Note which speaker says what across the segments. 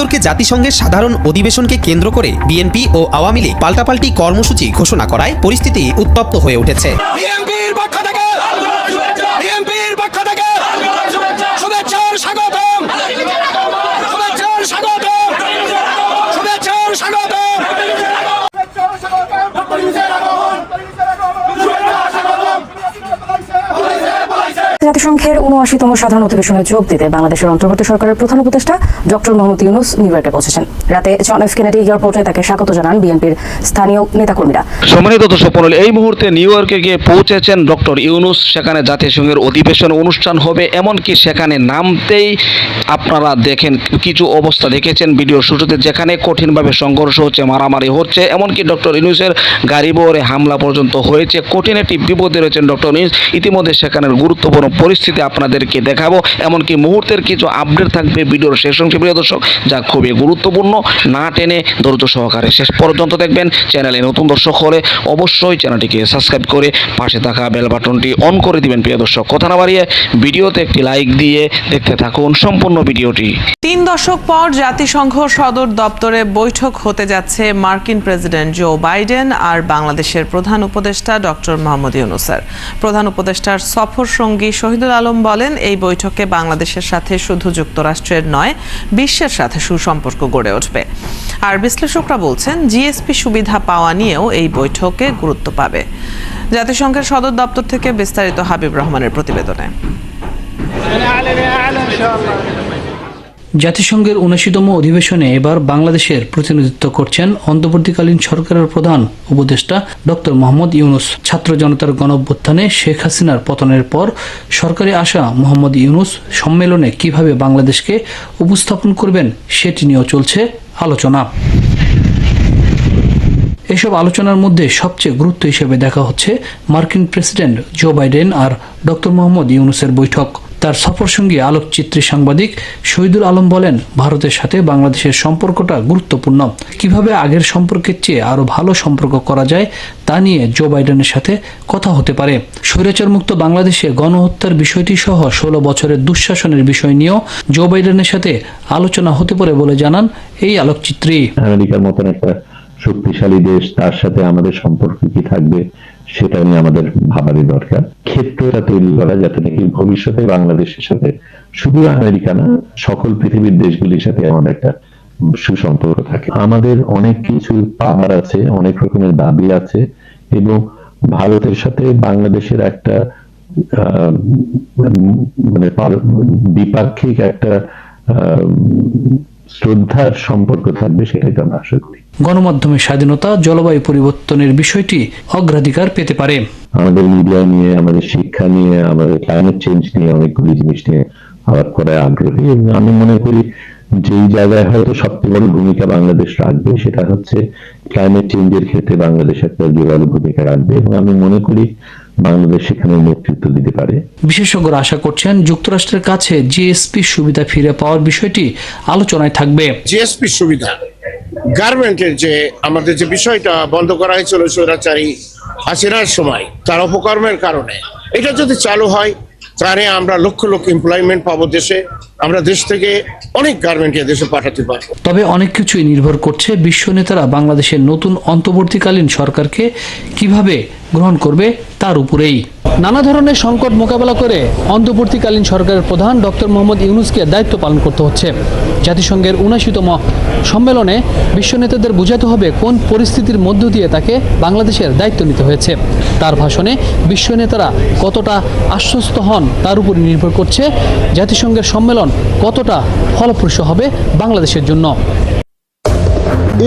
Speaker 1: ইয়র্কে জাতিসংঘের সাধারণ অধিবেশনকে কেন্দ্র করে বিএনপি ও আওয়ামী লীগ পাল্টাপাল্টি কর্মসূচি ঘোষণা করায় পরিস্থিতি উত্তপ্ত হয়ে উঠেছে
Speaker 2: বিএনপির পক্ষ থেকে বিএনপির পক্ষ থেকে শুভেচ্ছার স্বাগতম শুভেচ্ছার স্বাগতম শুভেচ্ছার স্বাগতম
Speaker 3: জাতিসংঘের উনআশিতম সাধারণ অধিবেশনে যোগ দিতে বাংলাদেশের অন্তর্বর্তী সরকারের প্রধান উপদেষ্টা ডক্টর মোহাম্মদ ইউনুস নিউ ইয়র্কে পৌঁছেছেন। রাতে জন এফ কেনেডি এয়ারপোর্টে তাকে স্বাগত জানান বিএনপির স্থানীয় নেতাকর্মীরা।
Speaker 4: সম্মানিত দর্শক এই মুহূর্তে নিউ ইয়র্কে গিয়ে পৌঁছেছেন ডক্টর ইউনুস। সেখানে জাতিসংঘের অধিবেশন অনুষ্ঠান হবে, এমনকি সেখানে নামতেই আপনারা দেখেন কিছু অবস্থা দেখেছেন ভিডিও শুরুতে, যেখানে কঠিনভাবে সংঘর্ষ হচ্ছে, মারামারি হচ্ছে, এমনকি ডক্টর ইউনুসের গাড়ি বহরে হামলা পর্যন্ত হয়েছে। কঠিন একটি বিপদে রয়েছেন ডক্টর ইউনুস। ইতিমধ্যে সেখানের গুরুত্বপূর্ণ পরিস্থিতি আপনাদেরকে দেখাবো। এমনকি মুহূর্তের কিছু আপডেট থাকবে ভিডিওর শেষ অংশে, প্রিয় দর্শক, যা খুবই গুরুত্বপূর্ণ। না টেনে ধৈর্য সহকারে শেষ পর্যন্ত দেখবেন। চ্যানেলে নতুন দর্শক হলে অবশ্যই চ্যানেলটিকে সাবস্ক্রাইব করে পাশে থাকা বেল বাটনটি অন করে দিবেন, প্রিয় দর্শক। কথা না বাড়িয়ে ভিডিওতে একটি লাইক দিয়ে দেখতে থাকুন সম্পূর্ণ ভিডিওটি।
Speaker 5: তিন দশক পর জাতিসংঘ সদর দপ্তরে বৈঠক হতে যাচ্ছে মার্কিন প্রেসিডেন্ট জো বাইডেন আর বাংলাদেশের প্রধান উপদেষ্টা ডক্টর মোহাম্মদ ইউনুসের। প্রধান উপদেষ্টার সফর সঙ্গী শহীদুল আলম বলেন, এই বৈঠকে বাংলাদেশের সাথে শুধু যুক্তরাষ্ট্রের নয়, বিশ্বের সাথে সুসম্পর্ক গড়ে উঠবে। আর বিশ্লেষকরা বলছেন, জিএসপি সুবিধা পাওয়া নিয়েও এই বৈঠকে গুরুত্ব পাবে। জাতিসংঘের সদর দপ্তর থেকে বিস্তারিত হাবিব রহমানের প্রতিবেদনে।
Speaker 6: জাতিসংঘের উনআশিতম অধিবেশনে এবার বাংলাদেশের প্রতিনিধিত্ব করছেন অন্তর্বর্তীকালীন সরকারের প্রধান উপদেষ্টা ডক্টর মোহাম্মদ ইউনুস। ছাত্র জনতার গণঅভ্যুত্থানে শেখ হাসিনার পতনের পর সরকারি আসা মোহাম্মদ ইউনুস সম্মেলনে কীভাবে বাংলাদেশকে উপস্থাপন করবেন সেটি নিয়েও চলছে আলোচনা। এসব আলোচনার মধ্যে সবচেয়ে গুরুত্ব হিসেবে দেখা হচ্ছে মার্কিন প্রেসিডেন্ট জো বাইডেন আর ডক্টর মোহাম্মদ ইউনুসের বৈঠক। তার সফরসঙ্গী আলোকচিত্রী সাংবাদিক শহীদুল আলম বলেন, ভারতের সাথে বাংলাদেশের সম্পর্কটা গুরুত্বপূর্ণ। কীভাবে আগের সম্পর্কের চেয়ে আরও ভালো সম্পর্ক করা যায় তা নিয়ে জো বাইডেনের সাথে কথা হতে পারে। স্বৈরাচার মুক্ত বাংলাদেশে গণহত্যার বিষয়টি সহ ষোলো বছরের দুঃশাসনের বিষয় নিয়েও জো বাইডেনের সাথে আলোচনা হতে পারে বলে জানান এই আলোকচিত্রী।
Speaker 7: আমেরিকার মতন একটা শক্তিশালী দেশ, তার সাথে আমাদের সম্পর্ক কি থাকবে? সেটা নিয়ে আমাদের ভাবারই দরকার। ক্ষেত্রটা তৈরি করা যাতে নাকি ভবিষ্যতে বাংলাদেশের সাথে শুধু আমেরিকা না, সকল পৃথিবীর দেশগুলির সাথে আমাদের একটা সুসম্পর্ক থাকে। আমাদের অনেক কিছু পাওয়ার আছে, অনেক রকমের দাবি আছে এবং ভারতের সাথে বাংলাদেশের একটা মানে দ্বিপাক্ষিক একটা শ্রদ্ধার সম্পর্ক থাকবে সেটাই তো আমরা আশা করি।
Speaker 6: গণমাধ্যমের স্বাধীনতা জলবায়ু পরিবর্তনের বিষয়টি অগ্রাধিকার পেতে পারে।
Speaker 7: আমাদের মিডিয়া নিয়ে আমাদের শিক্ষা নিয়ে আমাদের ক্লাইমেট চেঞ্জ নিয়ে অনেকগুলি জিনিস নিয়ে আলাপ করায় আগ্রহী। এবং আমি মনে করি যেই জায়গায় হয়তো সবচেয়ে বড় ভূমিকা বাংলাদেশ রাখবে সেটা হচ্ছে ক্লাইমেট চেঞ্জের ক্ষেত্রে বাংলাদেশ একটা জোরালো ভূমিকা রাখবে। এবং আমি মনে করি বাংলাদেশ সেখানে নেতৃত্ব দিতে পারে।
Speaker 6: বিশেষজ্ঞরা আশা করছেন যুক্তরাষ্ট্রের কাছে জিএসপি সুবিধা ফিরে পাওয়ার বিষয়টি আলোচনায় থাকবে।
Speaker 8: জিএসপি সুবিধা গার্মেন্টের যে আমাদের যে বিষয়টা বন্ধ করা হয়েছিল স্বৈরাচারী হাসিনার সময় তার অপকর্মের কারণে। এটা যদি চালু হয় তাহলে আমরা লক্ষ লক্ষ এমপ্লয়মেন্ট পাবো দেশে। আমরা দেশ থেকে অনেক গার্মেন্টকে দেশে পাঠাতে পারব।
Speaker 6: তবে অনেক কিছুই নির্ভর করছে বিশ্ব নেতারা বাংলাদেশের নতুন অন্তর্বর্তীকালীন সরকারকে কীভাবে গ্রহণ করবে তার উপরেই। নানা ধরনের সংকট মোকাবেলা করে অন্তর্বর্তীকালীন সরকারের প্রধান ডক্টর মোহাম্মদ ইউনুসকে দায়িত্ব পালন করতে হচ্ছে। জাতিসংঘের উনাশিতম সম্মেলনে বিশ্ব নেতাদের বোঝাতে হবে কোন পরিস্থিতির মধ্য দিয়ে তাকে বাংলাদেশের দায়িত্ব নিতে হয়েছে। তার ভাষণে বিশ্ব নেতারা কতটা আশ্বস্ত হন তার উপর নির্ভর করছে জাতিসংঘের সম্মেলন কতটা ফলপ্রসূ হবে বাংলাদেশের জন্য?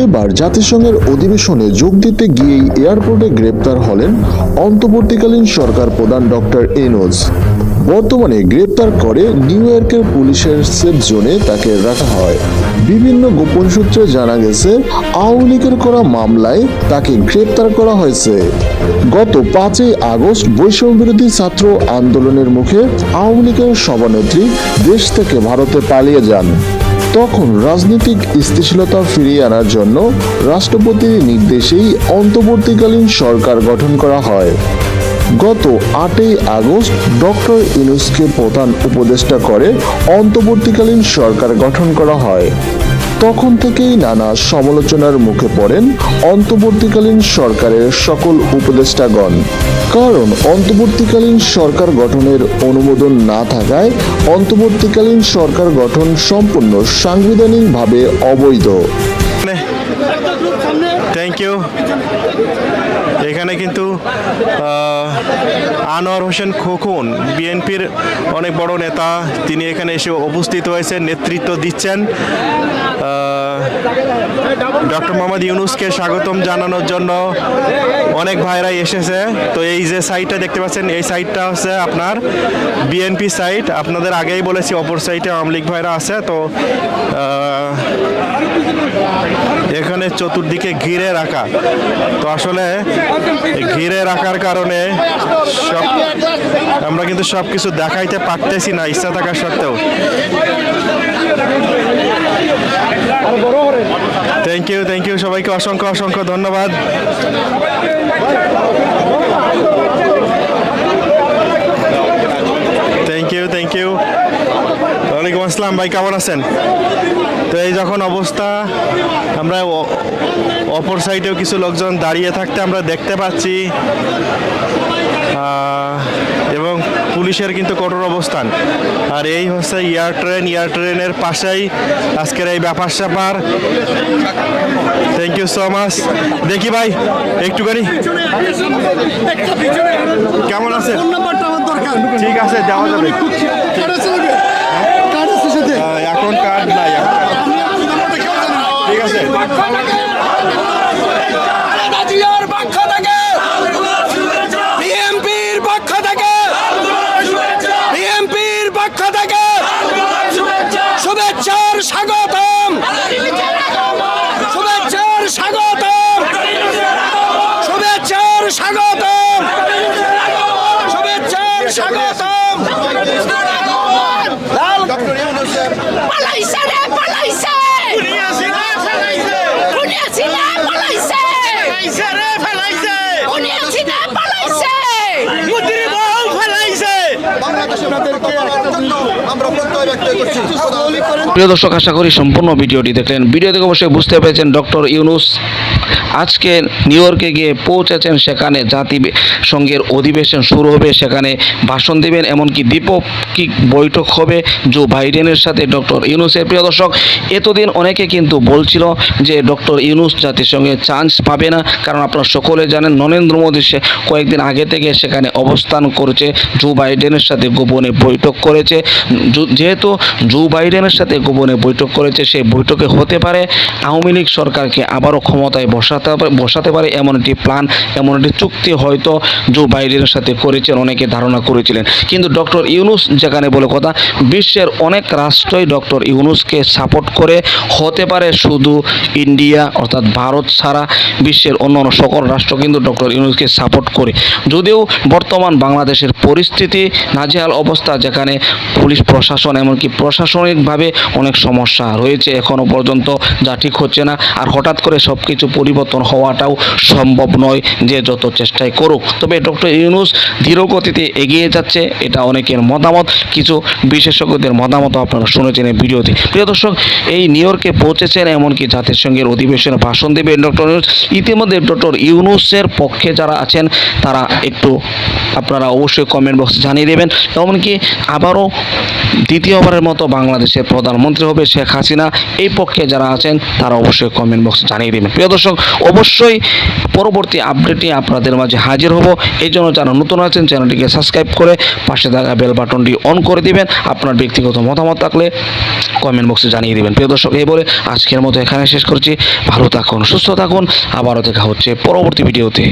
Speaker 9: এবার জাতিসংঘের অধিবেশনে যোগ দিতে গিয়েই এয়ারপোর্টে গ্রেপ্তার হলেন অন্তর্বর্তীকালীন সরকার প্রধান ডক্টর এনোজ বর্তমানে গ্রেপ্তার করে নিউ ইয়র্কের পুলিশের সেফ জোনে তাকে রাখা হয়। বিভিন্ন গোপন সূত্রে জানা গেছে, আওয়ামী লীগের করা মামলায় তাকে গ্রেপ্তার করা হয়েছে। গত পাঁচই আগস্ট বৈষম্য বিরোধী ছাত্র আন্দোলনের মুখে আওয়ামী লীগের সভানেত্রী দেশ থেকে ভারতে পালিয়ে যান। তখন রাজনৈতিক স্থিতিশীলতা ফিরিয়ে আনার জন্য রাষ্ট্রপতির নির্দেশেই অন্তর্বর্তীকালীন সরকার গঠন করা হয়। গত আটই আগস্ট ডক্টর ইনুসকে প্রধান উপদেষ্টা করে অন্তর্বর্তীকালীন সরকার গঠন করা হয়। তখন থেকেই নানা সমালোচনার মুখে পড়েন অন্তর্বর্তীকালীন সরকারের সকল উপদেষ্টাগণ। কারণ অন্তর্বর্তীকালীন সরকার গঠনের অনুমোদন না থাকায় অন্তর্বর্তীকালীন সরকার গঠন সম্পূর্ণ সাংবিধানিকভাবে অবৈধ।
Speaker 10: থ্যাংক ইউ এখানে কিন্তু আনোয়ার হোসেন খোকন, বিএনপির অনেক বড় নেতা, তিনি এখানে এসে উপস্থিত হয়েছেন, নেতৃত্ব দিচ্ছেন। ডক্টর মোহাম্মদ ইউনুসকে স্বাগতম জানানোর জন্য অনেক ভাইরাই এসেছে। তো এই যে সাইটটা দেখতে পাচ্ছেন, এই সাইটটা হচ্ছে আপনার বিএনপি সাইট আপনাদের আগেই বলেছি, অপর সাইটে আওয়ামী লীগ ভাইরা আছে। তো এখানে চতুর্দিকে ঘিরে রাখা। তো আসলে ঘিরে রাখার কারণে সব আমরা কিন্তু সব কিছু দেখাইতে পারতেছি না, ইচ্ছা থাকা সত্ত্বেও। থ্যাংক ইউ থ্যাংক ইউ সবাইকে অসংখ্য অসংখ্য ধন্যবাদ। থ্যাংক ইউ থ্যাংক ইউ ওয়ালাইকুম আসসালাম ভাই, কেমন আছেন? তো এই যখন অবস্থা, আমরা অপর সাইডেও কিছু লোকজন দাঁড়িয়ে থাকতে আমরা দেখতে পাচ্ছি। পুলিশের কিন্তু কঠোর অবস্থান। আর এই হচ্ছে এয়ার ট্রেন এয়ার ট্রেনের পাশেই আজকের এই ব্যাপার স্যাপার। থ্যাংক ইউ সো মাচ দেখি ভাই একটুখানি। কেমন আছে? ঠিক আছে যাওয়া যাবে আহ, এখন কার্ড নাই ঠিক আছে
Speaker 2: খালেদা জিয়ার পক্ষ থেকে বিএনপির পক্ষ থেকে বিএনপির পক্ষ থেকে শুভেচ্ছার স্বাগতম। শুভেচ্ছার স্বাগতম। শুভেচ্ছার স্বাগতম। শুভেচ্ছার স্বাগতম।
Speaker 11: পালাইছে রে পালাইছে। পালাইছে। পালাইছে
Speaker 2: ফেলাইছে
Speaker 4: প্রিয় দর্শক, আশা করি সম্পূর্ণ ভিডিওটি দেখলেন। ভিডিও থেকে অবশ্যই বুঝতে পেরেছেন ডক্টর ইউনুস আজকে নিউ ইয়র্কে গিয়ে পৌঁছেছেন, সেখানে জাতি সংঘের অধিবেশন শুরু হবে, সেখানে ভাষণ দেবেন, এমনকি দ্বিপক্ষিক বৈঠক হবে জো বাইডেনের সাথে ডক্টর ইউনুসের। প্রিয় দর্শক, এতদিন অনেকে কিন্তু বলছিল যে ডক্টর ইউনুস জাতিসংঘে চান্স পাবে না। কারণ আপনারা সকলে জানেন, নরেন্দ্র মোদী সে কয়েকদিন আগে থেকে সেখানে অবস্থান করছে জো বাইডেনের সাথে গোপনে বৈঠক করেছে। যেহেতু জো বাইডেনের সাথে গোপনে বৈঠক করেছে সেই বৈঠকে হতে পারে। আওয়ামী লীগ সরকারকে আবারও ক্ষমতায় বসাতে বসাতে পারে এমন একটি প্ল্যান এমন একটি চুক্তি হয়তো জো বাইডেনের সাথে করেছেন, অনেকে ধারণা করেছিলেন। কিন্তু ডক্টর ইউনুস যেখানে বলে কথা, বিশ্বের অনেক রাষ্ট্রই ডক্টর ইউনুসকে সাপোর্ট করে, হতে পারে শুধু ইন্ডিয়া, অর্থাৎ ভারত ছাড়া বিশ্বের অন্য অন্য সকল রাষ্ট্র কিন্তু ডক্টর ইউনুসকে সাপোর্ট করে। যদিও বর্তমান বাংলাদেশের পরিস্থিতি নাজেহাল অবস্থা যেখানে পুলিশ, প্রশাসন এমনকি প্রশাসনিকভাবে অনেক সমস্যা রয়েছে এখনও পর্যন্ত, যা ঠিক হচ্ছে না। আর হঠাৎ করে সব কিছু পরিবর্তন হওয়াটাও সম্ভব নয় যে যত চেষ্টাই করুক। তবে ডক্টর ইউনুস ধীরগতিতে এগিয়ে যাচ্ছে, এটা অনেকের মতামত। কিছু বিশেষজ্ঞদের মতামত আপনারা শুনেছেন এই ভিডিওতে। প্রিয় দর্শক, এই নিউ ইয়র্কে পৌঁছেছেন এমনকি জাতিসংঘের অধিবেশনে ভাষণ দেবেন ডক্টর ইউনুস। ইতিমধ্যে ডক্টর ইউনুসের পক্ষে যারা আছেন, তারা একটু আপনারা অবশ্যই কমেন্ট বক্সে জানিয়ে দেবেন। এমনকি আবারও দ্বিতীয়বারের মতো বাংলাদেশের প্রধানমন্ত্রী হবে শেখ হাসিনা। এই পক্ষে যারা আছেন, তারা অবশ্যই কমেন্ট বক্সে জানিয়ে দেবেন। প্রিয় দর্শক, অবশ্যই পরবর্তী আপডেট আপনাদের মাঝে হাজির হব। এই জন্য যারা নতুন আছেন, চ্যানেলটিকে সাবস্ক্রাইব করে পাশে থাকা বেল বাটনটি অন করে দিবেন। আপনার ব্যক্তিগত মতামত থাকলে কমেন্ট বক্সে জানিয়ে দিবেন। প্রিয় দর্শক, এই বলে আজকের মতো এখানে শেষ করছি। ভালো থাকুন, সুস্থ থাকুন। আবারও দেখা হচ্ছে পরবর্তী ভিডিওতে